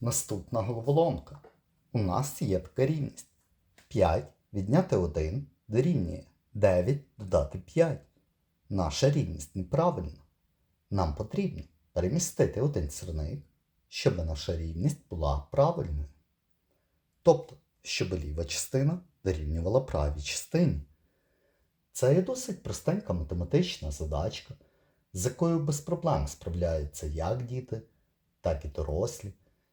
Наступна головоломка. У нас є така рівність. 5 відняти 1 дорівнює 9 додати 5. Наша рівність неправильна. Нам потрібно перемістити один сірник, щоб наша рівність була правильною. Тобто, щоб ліва частина дорівнювала правій частині. Це є досить простенька математична задачка, з якою без проблем справляються як діти, так і дорослі.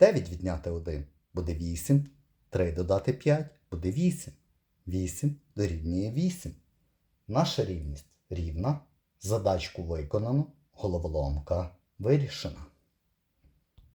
9 відняти 1 буде 8, 3 додати 5 буде 8. 8 дорівнює 8. Наша рівність рівна. Задачку виконано, головоломка вирішена.